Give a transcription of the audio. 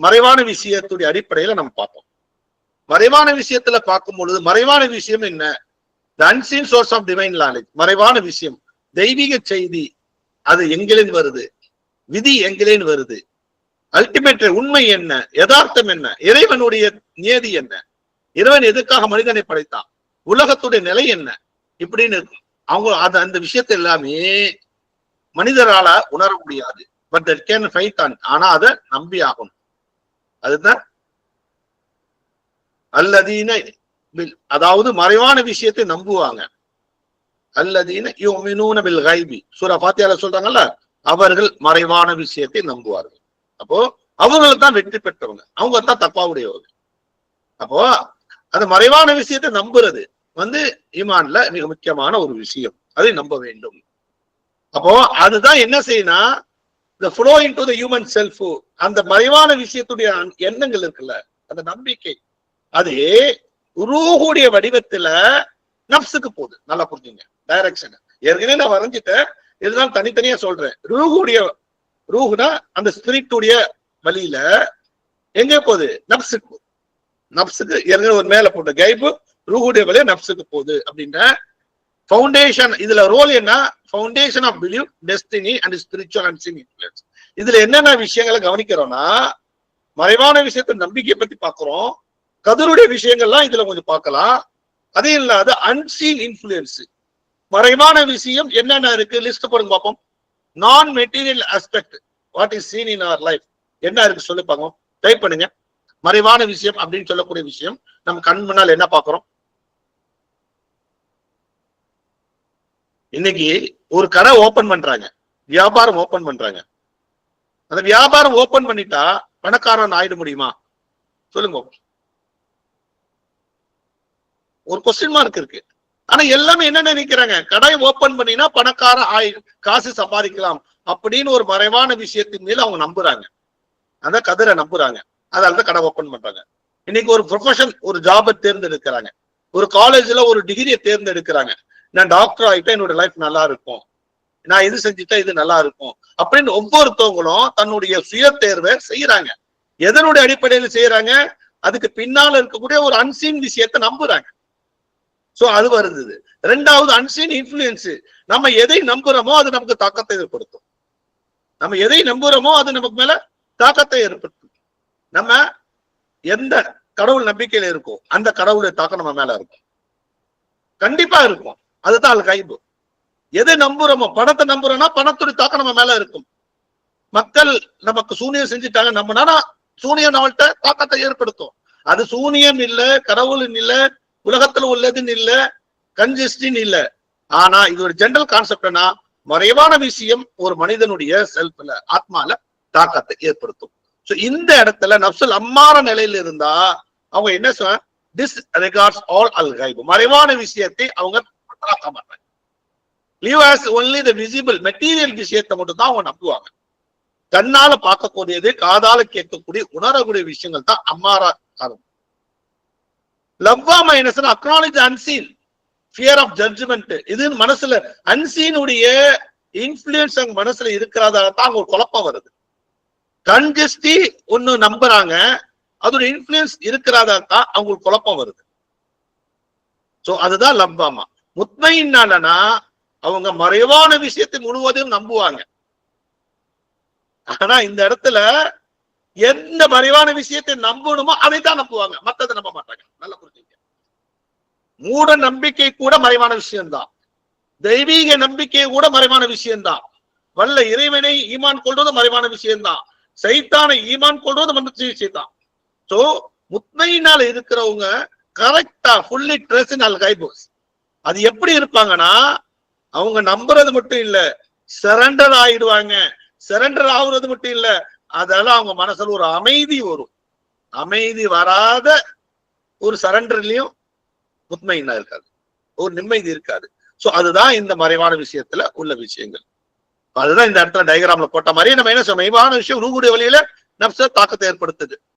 மறைவான விஷயத்துடைய அடிப்படையில நம்ம பார்ப்போம். மறைவான விஷயத்துல பார்க்கும் பொழுது மறைவான விஷயம் என்ன? The unseen source of divine knowledge மறைவான விஷயம். தெய்வீக செய்தி அது எங்கிலேந்து வருது? விதி எங்கிலேந்து வருது? அல்டிமேட் உண்மை என்ன? யதார்த்தம் என்ன? இறைவனுடைய நியதி என்ன? இறைவன் எதுக்காக மனிதனை படைத்தான்? உலகத்துடைய நிலை என்ன? இப்படின்னு இருக்கும். அவங்க அது அந்த விஷயத்தை எல்லாமே மனிதரால உணர முடியாது. But that can fight on ஆனா அதை நம்பி ஆகணும். அதுதான். அல்லதீன அதாவது மறைவான விஷயத்தை நம்புவாங்க. அல்லதீன யுமினூன பில் கைபி. சூரா பாத்தியால சொல்றாங்கல்ல அவர்கள் மறைவான விஷயத்தை நம்புவார்கள். அப்போ அவங்களுக்கு தான் வெற்றி பெற்றவங்க. அவங்க தான் தப்பாவுடையவங்க அப்போ அந்த மறைவான விஷயத்தை நம்புறது வந்து ஈமான்ல மிக முக்கியமான ஒரு விஷயம். அதை நம்ப வேண்டும். அப்போ அதுதான் என்ன செய்யணும் இந்த flow into the human self அந்த மறைவான விஷயத்துடைய எண்ணங்கள் இருக்குல்ல அந்த நம்பிக்கை. அது ரூஹுடைய வடிவத்துல நப்சுக்கு போகுது. நல்லா புரிஞ்சுங்க. டைரக்ஷன் ஏற்கனவே நான் வரைஞ்சிட்டேன். இதுதான் தனித்தனியா சொல்றேன். ரூஹுடைய ரூஹுனா அந்த ஸ்பிரிட்டுடைய வழியில எங்க போகுது? நப்சுக்கு போகுது. நப்சுக்கு ஏற்கனவே ஒரு மேல போட்டு கைப்பு ரூஹுடைய வழியா நப்சுக்கு போகுது அப்படின்னா ஃபவுண்டேஷன் இதுல ரோல் என்ன? Foundation of believe destiny and spiritual and seen influence இதுல என்னென்ன விஷயங்களை கவனிக்கிறோம்னா மறைவான விஷயத்தை நம்பிக்கையை பத்தி பாக்குறோம் கதருடைய விஷயங்கள்லாம் இதுல கொஞ்சம் பார்க்கலாம். அதே இல்லாத அன்சீன் இன்ஃபுளுன்ஸ் மறைவான விஷயம் என்னென்ன இருக்கு? லிஸ்ட் போடுங்க பார்ப்போம். நான் material aspect what is seen in our life என்ன இருக்கு? சொல்லி பார்க்கணும் டைப் பண்ணுங்க. மறைவான விஷயம் அப்படின்னு சொல்லக்கூடிய விஷயம் நம்ம கண் முன்னால் என்ன பார்க்குறோம்? இன்னைக்கு ஒரு கடை ஓபன் பண்றாங்க. வியாபாரம் ஓபன் பண்றாங்க. அந்த வியாபாரம் ஓபன் பண்ணிட்டா பணக்காரன் ஆயிட முடியுமா? சொல்லுங்க. ஒரு கொஸ்டின் மார்க் இருக்கு. ஆனா எல்லாமே என்ன நினைக்கிறாங்க? கடை ஓபன் பண்ணினா பணக்காரன் ஆயி காசு சம்பாதிக்கலாம் அப்படின்னு ஒரு மறைவான விஷயத்தின் மேல அவங்க நம்புறாங்க. அந்த கதிரை நம்புறாங்க. அதனாலதான் கடை ஓபன் பண்றாங்க. இன்னைக்கு ஒரு ப்ரொஃபஷன் ஒரு ஜாபை தேர்ந்தெடுக்கிறாங்க. ஒரு காலேஜ்ல ஒரு டிகிரியை தேர்ந்தெடுக்கிறாங்க. நான் டாக்டர் ஆகிட்டா என்னோட லைஃப் நல்லா இருக்கும். நான் இது செஞ்சுட்டா இது நல்லா இருக்கும். அப்படின்னு ஒவ்வொருத்தவங்களும் தன்னுடைய சுய தேர்வை செய்யறாங்க. எதனுடைய அடிப்படையில செய்யறாங்க? அதுக்கு பின்னால இருக்கக்கூடிய ஒரு அன்சீன் விஷயத்தை நம்புறாங்க. சோ அது வருது ரெண்டாவது அன்சீன் இன்ஃபுளுயன்ஸ் நம்ம எதை நம்புறோமோ அது நமக்கு தாக்கத்தை ஏற்படுத்தும். நம்ம எதை நம்புறோமோ அது நமக்கு மேல தாக்கத்தை ஏற்படுத்தும். நம்ம எந்த கடவுள் நம்பிக்கையில இருக்கோ அந்த கடவுளுடைய தாக்கம் நம்ம மேல இருக்கும். கண்டிப்பா இருக்கும். அதுதான் அல் கைபு. எதை நம்புறோமோ பணத்தை நம்புறோம்னா பணத்துடைய தாக்கம் நம்ம மேல இருக்கும். மக்கள் நமக்கு சூனியம் செஞ்சுட்டாங்க நம்மனா சூனியம் நம்மள்கிட்ட தாக்கத்தை ஏற்படுத்தும். அது சூனியம் இல்ல கடவுள் இல்ல உலகத்துல உள்ளதுன்னு இல்ல கன்ஜஸ்டின் இல்ல. ஆனா இது ஒரு ஜென்ரல் கான்செப்ட்னா மறைவான விஷயம் ஒரு மனிதனுடைய செல்ஃப்ல ஆத்மால தாக்கத்தை ஏற்படுத்தும். சோ இந்த இடத்துல நப்சல் அம்மாற நிலையில இருந்தா அவங்க என்ன சொல்ல டிஸ் ரெகார்ட்ஸ் ஆல் அல் கைபு. மறைவான விஷயத்தை அவங்க பார்க்க மாட்டாங்க leave as only the visible material விஷயத்தை மட்டும் தான் அவங்க நம்புவாங்க. கண்ணால பார்க்கக்கூடியது காதால கேட்கக்கூடிய உணரக்கூடிய விஷயங்கள் தான் அம்மாரா காரணம் லவ்வா minus acknowledge unseen fear of judgement இது மனசுல அன்சீனுடைய இன்ஃபுளுயன்ஸ் அவங்க மனசுல இருக்கிறதால தான் அவங்க குழப்பம் வருது. கன்ஜஸ்டி ஒண்ணு நம்புறாங்க அதோட இன்ஃபுளுயன்ஸ் இருக்கிறதா தான் அவங்களுக்கு குழப்பம் வருது. சோ அதுதான் லம்பாமா முத்மையினாலனா அவங்க மறைவான விஷயத்தை முழுவதையும் நம்புவாங்க. ஆனா இந்த இடத்துல எந்த மறைவான விஷயத்தை நம்பணுமோ அதை தான் நம்புவாங்க. மத்ததை நம்ப மாட்டாங்க. நல்லா புரிஞ்சுங்க. மூட நம்பிக்கை கூட மறைவான விஷயம்தான். தெய்வீக நம்பிக்கை கூட மறைவான விஷயம்தான். வல்ல இறைவனை ஈமான் கொள்வது மறைவான விஷயம்தான். சைத்தானை ஈமான் கொள்வது மன்னிச்ச விஷயம்தான். சோ முத்மையினால இருக்கிறவங்க கரெக்டா ஃபுல்லி ட்ரெஸ் அல் கைபோஸ் அது எப்படி இருப்பாங்கன்னா அவங்க நம்புறது மட்டும் இல்ல சரண்டர் ஆயிடுவாங்க. சரண்டர் ஆகுறது மட்டும் இல்ல அதால அவங்க மனசுல ஒரு அமைதி வரும். அமைதி வராத ஒரு சரண்டர்லயும் முத்மையினா இருக்காது ஒரு நிம்மதி இருக்காது. சோ அதுதான் இந்த மறைவான விஷயத்துல உள்ள விஷயங்கள். அதுதான் இந்த இடத்துல டயக்ராம்ல போட்ட மாதிரி நம்ம என்ன சொல்ல மெய்வான விஷயம் ரூகுடைய வழியில நப்ச தாக்கத்தை ஏற்படுத்துது.